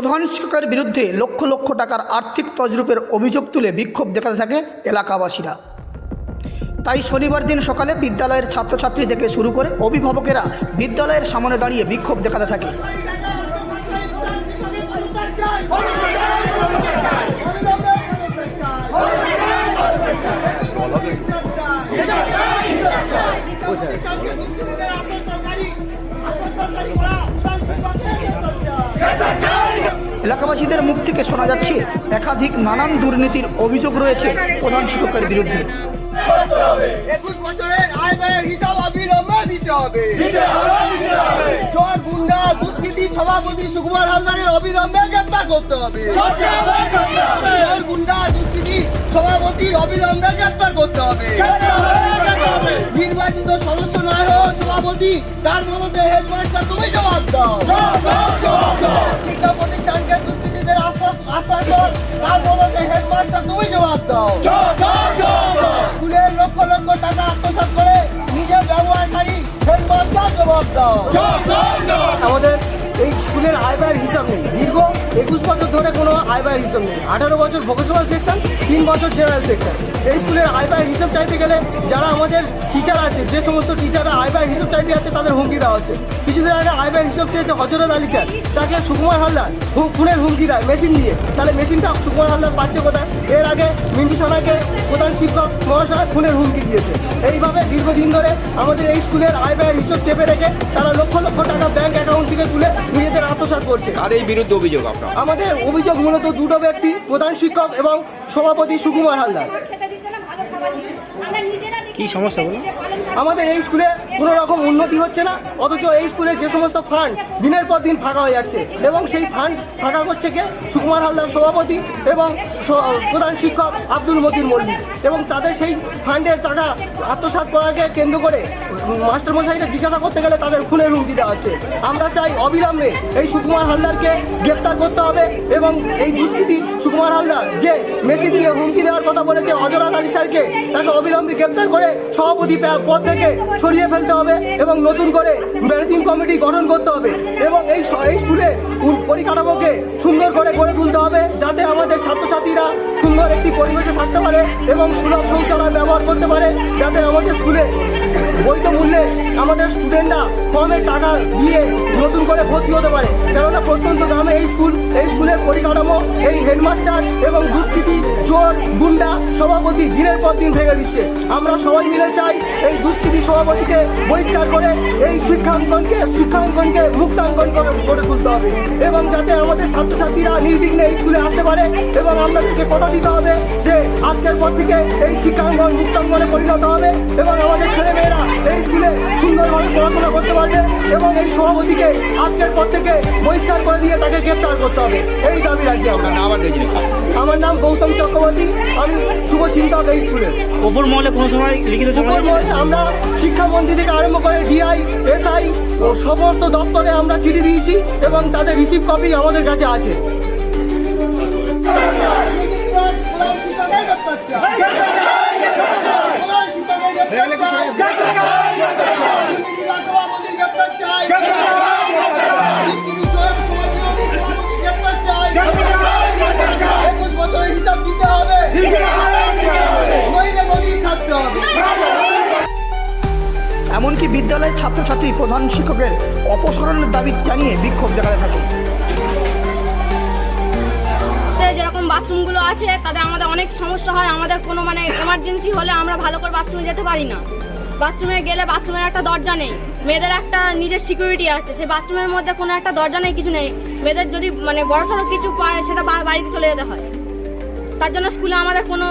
প্রধান শিক্ষকের বিরুদ্ধে লক্ষ লক্ষ টাকার আর্থিক তজরূপের অভিযোগ তুলে বিক্ষোভ দেখাতে থাকে এলাকাবাসীরা। তাই শনিবার দিন সকালে বিদ্যালয়ের ছাত্রছাত্রী থেকে শুরু করে অভিভাবকেরা বিদ্যালয়ের সামনে দাঁড়িয়ে বিক্ষোভ দেখাতে থাকে। এলাকাবাসীদের মুখ থেকে শোনা যাচ্ছে একাধিক নানান দুর্নীতির অভিযোগ রয়েছে প্রধান শিক্ষকের বিরুদ্ধে। একুশ বছরের আয় ব্যয়ের হিসাব অবিলম্বে দিতে হবে। চোর গুন্ডা দুষ্কৃতি সভাপতি সুকুমার হালদারের অবিলম্বে গ্রেপ্তার করতে হবে। চোর গুন্ডা দুষ্কৃতি সভাপতি অবিলম্বে গ্রেপ্তার করতে হবে। নির্বাচিত সদস্য নয় হোক সভাপতি তার মধ্যে হেডমাস্টার তুমি জবাব দাও। স্কুলের লক্ষ লক্ষ টাকা করে নিজের ব্যবহারকারী আমাদের এই স্কুলের আয় হিসাব নেই। দীর্ঘ একুশ বছর ধরে কোনো আয় ব্যয়ের হিসাব নেই। আঠারো বছর ভোকেশনাল সেকশন, তিন বছর জেনারেল সেকশন। এই স্কুলের আয় ব্যয়ের হিসাব চাইতে গেলে যারা আমাদের টিচার আছে, যে সমস্ত টিচাররা আয় ব্যয়ের হিসাব চাইতে যাচ্ছে, তাদের হুমকি দেওয়া হচ্ছে। কিছুদিন আগে আয় ব্যয়ের হিসাব চেয়েছে হজরত আলী স্যার। তাকে সুকুমার হালদার খুনের হুমকি দেয় মেশিন দিয়ে। তাহলে মেশিনটা সুকুমার হালদার পাচ্ছে কোথায়? এর আগে মিন্টু সোনাকে প্রধান শিক্ষক মহাশয় খুনের হুমকি দিয়েছে। এইভাবে দীর্ঘদিন ধরে আমাদের এই স্কুলের আয় ব্যয়ের হিসাব চেপে রেখে তারা লক্ষ লক্ষ টাকা ব্যাংক অ্যাকাউন্ট থেকে তুলে নিজেদের আত্মসাৎ করছে। কাদের বিরুদ্ধে অভিযোগ আপনার? আমাদের অভিযোগ মূলত দুটো ব্যক্তি প্রধান শিক্ষক এবং সভাপতি সুকুমার হালদার কি সমস্যা বলো? আমাদের এই স্কুলে কোনো রকম উন্নতি হচ্ছে না, অথচ এই স্কুলে যে সমস্ত ফান্ড দিনের পর দিন ফাঁকা হয়ে যাচ্ছে এবং সেই ফান্ড ফাঁকা করছে কে? সুকুমার হালদার সভাপতি এবং প্রধান শিক্ষক আব্দুল মতির মল্লিক। এবং তাদের সেই ফান্ডের টাকা আত্মসাৎ করাকে কেন্দ্র করে মাস্টারমশাইকে জিজ্ঞাসা করতে গেলে তাদের খুনের হুমকি দেওয়া হচ্ছে। আমরা চাই অবিলম্বে এই সুকুমার হালদারকে গ্রেপ্তার করতে হবে এবং এই দুষ্কৃতি সুকুমার হালদার যে মেশিন দিয়ে হুমকি দেওয়ার কথা বলেছে অজরাত আলী স্যারকে, তাকে অবিলম্বে গ্রেপ্তার করে সভাপতি পদ থেকে সরিয়ে ফেলতে হবে এবং নতুন করে ম্যানেজিং কমিটি গঠন করতে হবে এবং এই স্কুলে পরিকাঠামোকে সুন্দর করে গড়ে তুলতে হবে যাতে আমাদের ছাত্রছাত্রীরা সুন্দর একটি পরিবেশে থাকতে পারে এবং সুলভ শৌচালয় ব্যবহার করতে পারে, যাতে আমাদের স্কুলে বৈধ মূল্যে আমাদের স্টুডেন্টরা কমের টাকা দিয়ে নতুন করে ভর্তি হতে পারে। কেননা প্রত্যন্ত গ্রামে এই স্কুল, এই স্কুলের পরিকাঠামো, এই হেডমাস্টার এবং দুষ্কৃতি, চোর, গুন্ডা সভাপতি দিনের পর দিন ভেঙে দিচ্ছে। আমরা সবাই মিলে চাই সভাপতিকে বহিষ্কার করে এই শিক্ষাঙ্গনকে শিক্ষাঙ্গনকে মুক্তাঙ্গন করে গড়ে তুলতে হবে। এবং যাতে আমাদের ছাত্রছাত্রীরা নির্বিঘ্নে স্কুলে আসতে পারে এবং আমাদেরকে কথা দিতে হবে যে আজকের পর থেকে এই শিক্ষাঙ্গন মুক্তাঙ্গনে পরিণত হবে এবং আমাদের ছেলেমেয়েরা এই স্কুলে সুন্দরভাবে পড়াশোনা করতে পারবে। এবং এই সভাপতিকে আজকের পর থেকে বহিষ্কার করে দিয়ে তাকে গ্রেপ্তার করতে হবে। এই দাবি রাখি আমরা। আমার নাম গৌতম চক্রবর্তী। আমি শুভ চিন্তক এই স্কুলের ওপর মহলে কোনো সময় লিখিত আমরা শিক্ষামন্ত্রী থেকে আরম্ভ করে ডিআই এসআই ও সমস্ত দপ্তরে আমরা চিঠি দিয়েছি এবং তাদের রিসিভ কপি আমাদের কাছে আছে। এমনকি বিদ্যালয়ের ছাত্রছাত্রী প্রধান শিক্ষকের অপসারণের দাবি জানিয়ে বিক্ষোভ দেখাতে থাকে। যেরকম বাথরুমগুলো আছে, তাদের আমাদের অনেক সমস্যা হয়। আমাদের কোনো মানে এমার্জেন্সি হলে আমরা ভালো করে বাথরুমে যেতে পারি না। বাথরুমে গেলে বাথরুমের একটা দরজা নেই। মেয়েদের একটা নিজের সিকিউরিটি আছে। সেই বাথরুমের মধ্যে কোনো একটা দরজা নেই কিছু নেই। মেয়েদের যদি মানে বড়সড় কিছু পায় সেটা বাড়িতে চলে যেতে হয়। তার জন্য স্কুলে আমাদের কোনো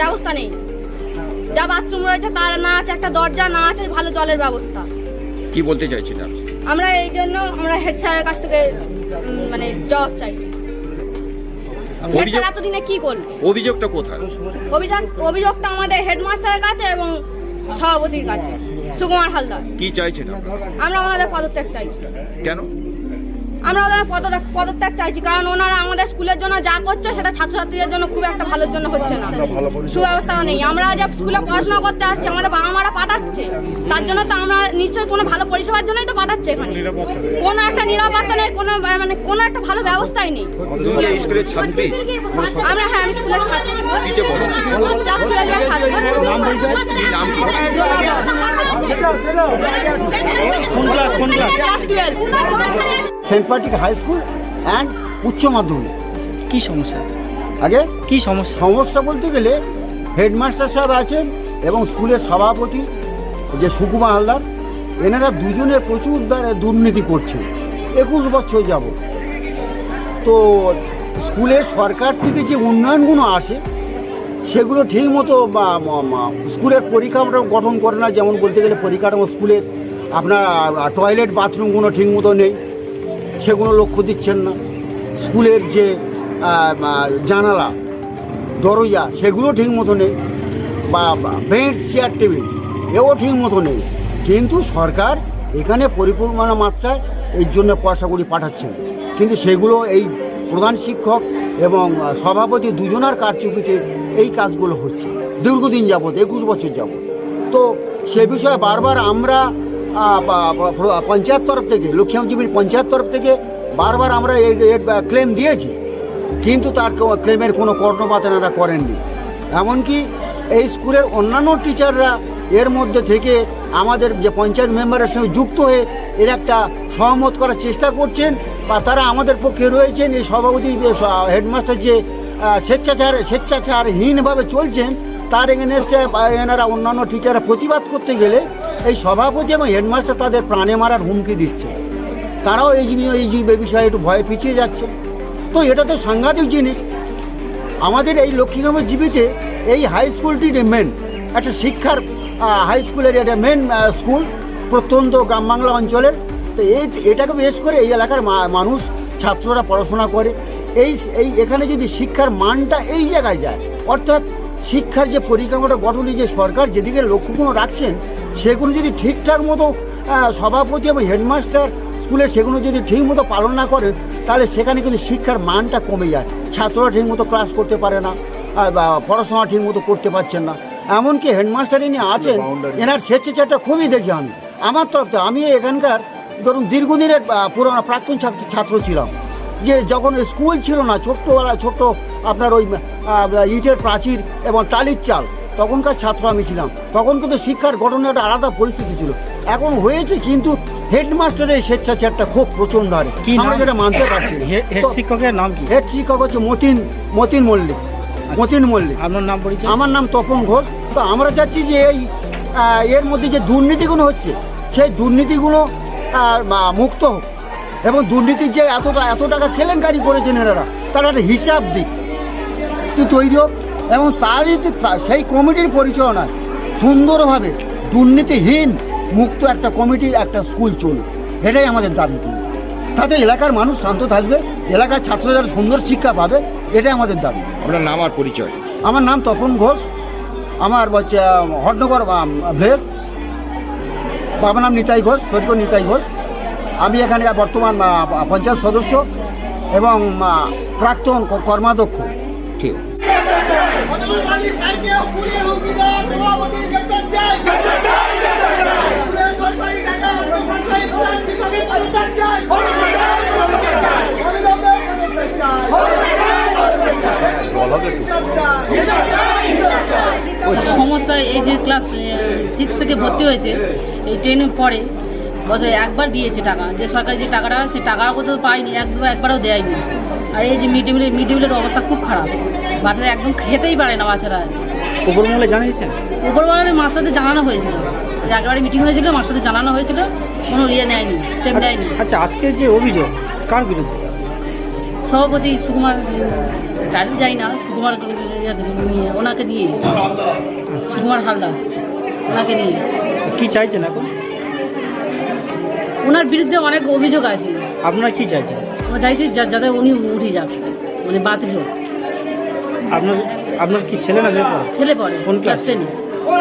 ব্যবস্থা নেই। যা বাথরুম রয়েছে তার না আছে একটা দরজা না আছে ভালো জলের ব্যবস্থা। কি বলতে চাইছেন আপনি? আমরা এই জন্য আমরা হেড স্যারের কাছ থেকে মানে জবাব চাইছি হেড স্যার এতদিনে কি করল অভিযোগটা কোথায়? অভিযোগ অভিযোগটা আমাদের হেডমাস্টারের কাছে এবং সভাপতির কাছে। সুকুমার হালদার। কি চাইছেন আমরা আমাদের পদত্যাগ চাইছি। কেন? আমরা ওদের পদত্যাগ পদত্যাগ চাইছি। কারণ ওনারা আমাদের স্কুলের জন্য যা করছে সেটা ছাত্রছাত্রীদের জন্য খুব একটা ভালোর জন্য হচ্ছে না। সুব্যবস্থাও নেই। আমরা যে স্কুলে পড়াশোনা করতে আসছি আমাদের বাবা মারা পাঠাচ্ছে। তার জন্য তো আমরা নিশ্চয়ই কোনো ভালো পরিষেবার জন্যই তো পাঠাচ্ছে এখানে। কোনো একটা নিরাপত্তা নেই কোনো মানে কোনো একটা ভালো ব্যবস্থাই নেই। আমরা হ্যাঁ আমি স্কুলের ছাত্রী। Class class saint high school and উচ্চ মাধ্যমিক কি সমস্যা? আগে কি সমস্যা? সমস্যা বলতে গেলে হেডমাস্টার সাহেব আছেন এবং স্কুলের সভাপতি যে সুকুমা হালদার এনারা দুজনে প্রচুর দ্বারা দুর্নীতি করছে একুশ বছর যাব তো স্কুলের সরকার থেকে যে উন্নয়নগুলো আসে সেগুলো ঠিক মতো স্কুলের পরিকাঠামো গঠন করে না, যেমন বলতে গেলে পরিকাঠামো স্কুলের আপনার টয়লেট বাথরুমগুলো ঠিক মতো নেই, সেগুলো লক্ষ্য দিচ্ছেন না। স্কুলের যে জানালা, দরজা, সেগুলো ঠিক মতো নেই, বা বেঞ্চ চেয়ার টেবিল এও ঠিক মতো নেই। কিন্তু সরকার এখানে পরিপূর্ণ মাত্রায় এই জন্য পয়সা করি পাঠাচ্ছেন। কিন্তু সেগুলো এই প্রধান শিক্ষক এবং সভাপতি দুজনার কারচুপিতে এই কাজগুলো হচ্ছে। দীর্ঘদিন যাবৎ, একুশ বছর যাবৎ। তো সে বিষয়ে বারবার আমরা পঞ্চায়েত তরফ থেকে লক্ষ্মীমজিবির পঞ্চায়েত তরফ থেকে বারবার আমরা ক্লেম দিয়েছি। কিন্তু তার ক্লেমের কোনো কর্ণপাত এনারা করেননি। এমনকি এই স্কুলের অন্যান্য টিচাররা এর মধ্যে থেকে আমাদের যে পঞ্চায়েত মেম্বারের সঙ্গে যুক্ত হয়ে এর একটা সহমত করার চেষ্টা করছেন, বা তারা আমাদের পক্ষে রয়েছেন। এই সভাপতি হেডমাস্টার যে স্বেচ্ছাচার স্বেচ্ছাচারহীনভাবে চলছেন, তার এগেনস্টে এনারা অন্যান্য টিচাররা প্রতিবাদ করতে গেলে এই সভাপতি এবং হেডমাস্টার তাদের প্রাণে মারার হুমকি দিচ্ছে। তারাও এই এই বিষয়ে একটু ভয়ে পিছিয়ে যাচ্ছে। তো এটা তো সাংঘাতিক জিনিস। আমাদের এই লক্ষ্মীগ্রামের জীবিতে এই হাই স্কুলটি মেন একটা শিক্ষার হাই স্কুলের এটা মেন স্কুল প্রত্যন্ত গ্রাম বাংলা অঞ্চলের। তো এই এটাকে বেশ করে এই এলাকার মানুষ, ছাত্ররা পড়াশোনা করে। এই এই এখানে যদি শিক্ষার মানটা এই জায়গায় যায় অর্থাৎ শিক্ষার যে পরিকাঠামোটা গঠনে যে সরকার যেদিকে লক্ষ্যগুলো রাখছেন সেগুলো যদি ঠিকঠাক মতো সভাপতি এবং হেডমাস্টার স্কুলে সেগুলো যদি ঠিক মতো পালন না করেন তাহলে সেখানে কিন্তু শিক্ষার মানটা কমে যায়। ছাত্ররা ঠিক মতো ক্লাস করতে পারে না বা পড়াশোনা ঠিক মতো করতে পারছেন না। এমনকি হেডমাস্টার ইনি আছেন এনার স্বেচ্ছাচারটা খুবই দেখি আমি। আমার তরফ থেকে আমি এখানকার ধরুন দীর্ঘদিনের পুরোনো প্রাক্তন ছাত্র ছাত্র ছিলাম। যে যখন স্কুল ছিল না ছোট্টবেলা ছোট্ট আপনার ওই ইটের প্রাচীর এবং টালির চাল তখনকার ছাত্র আমি ছিলাম। তখন কিন্তু শিক্ষার গঠনের একটা আলাদা পরিস্থিতি ছিল। এখন হয়েছে কিন্তু হেডমাস্টারের স্বেচ্ছাচারটা খুব প্রচণ্ড হারে। কি আমরা যেটা মানতে পারছি হেড শিক্ষকের নাম কি? হেড শিক্ষক হচ্ছে মতিন মতিন মল্লিক। মতিন মল্লিক। আপনার নাম পরিচয়? আমার নাম তপন ঘোষ। তো আমরা চাচ্ছি যে এই এর মধ্যে যে দুর্নীতিগুলো হচ্ছে সেই দুর্নীতিগুলো মুক্ত হোক। এবং দুর্নীতির যে এত এত টাকা কেলেঙ্কারি করেছেন এনারা তার একটা হিসাব দিক। কি তৈরি হোক। এবং তারই সেই কমিটির পরিচালনা সুন্দরভাবে দুর্নীতিহীন মুক্ত একটা কমিটির একটা স্কুল চলুক। এটাই আমাদের দাবি। কিন্তু তাতে এলাকার মানুষ শান্ত থাকবে এলাকার ছাত্ররা সুন্দর শিক্ষা পাবে এটাই আমাদের দাবি। আপনার নাম আর পরিচয়? আমার নাম তপন ঘোষ। আমার হচ্ছে হটনগর ভেস বাবার নাম নিতাই ঘোষ সৈকত নিতাই ঘোষ। আমি এখানে বর্তমান পঞ্চায়েত সদস্য এবং প্রাক্তন কর্মাধ্যক্ষ। ঠিক। সমস্যা এই যে ক্লাস সিক্স থেকে ভর্তি হয়েছে এই টেনে পড়ে। বছর একবার দিয়েছে টাকা। যে সরকারি যে টাকাটা সে টাকাও কোথাও পায়নি এক একবারও দেয়নি। আর এই যে মিড ডে মিলের মিড ডে মিলের অবস্থা খুব খারাপ। বাচ্চারা একদম খেতেই পারে না বাচ্চারা। উপরমহলে জানিয়েছেন? উপরবেলায় মাস্টারদের জানানো হয়েছিল। একেবারে মিটিং হয়েছিল মাস্টারদের জানানো হয়েছিল। কোনো ইয়ে নেয়নি স্টেপ নেয়নি আচ্ছা আজকের যে অভিযোগ কার বিরুদ্ধে? সভাপতি সুকুমার টাইটেল যাই না সুকুমার নিয়ে ওনাকে নিয়ে। সুকুমার হালদার ওনাকে নিয়ে। কি চাইছেন এখন? ওনার বিরুদ্ধে অনেক অভিযোগ আছে। আপনার কি চাইছেন? আমরা চাইছি যা- যাতে উনি উঠে যাক মানে বাতিল হোক। আপনার আপনার কি ছেলে না মেয়ে? পড়ে? ছেলে পড়ে কোন ক্লাস ক্লাস টেনে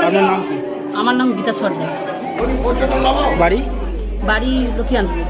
আপনার নাম কি? আমার নাম গীতা সর্দার। বাড়ি? বাড়ি লক্ষ্মীকান্তপুর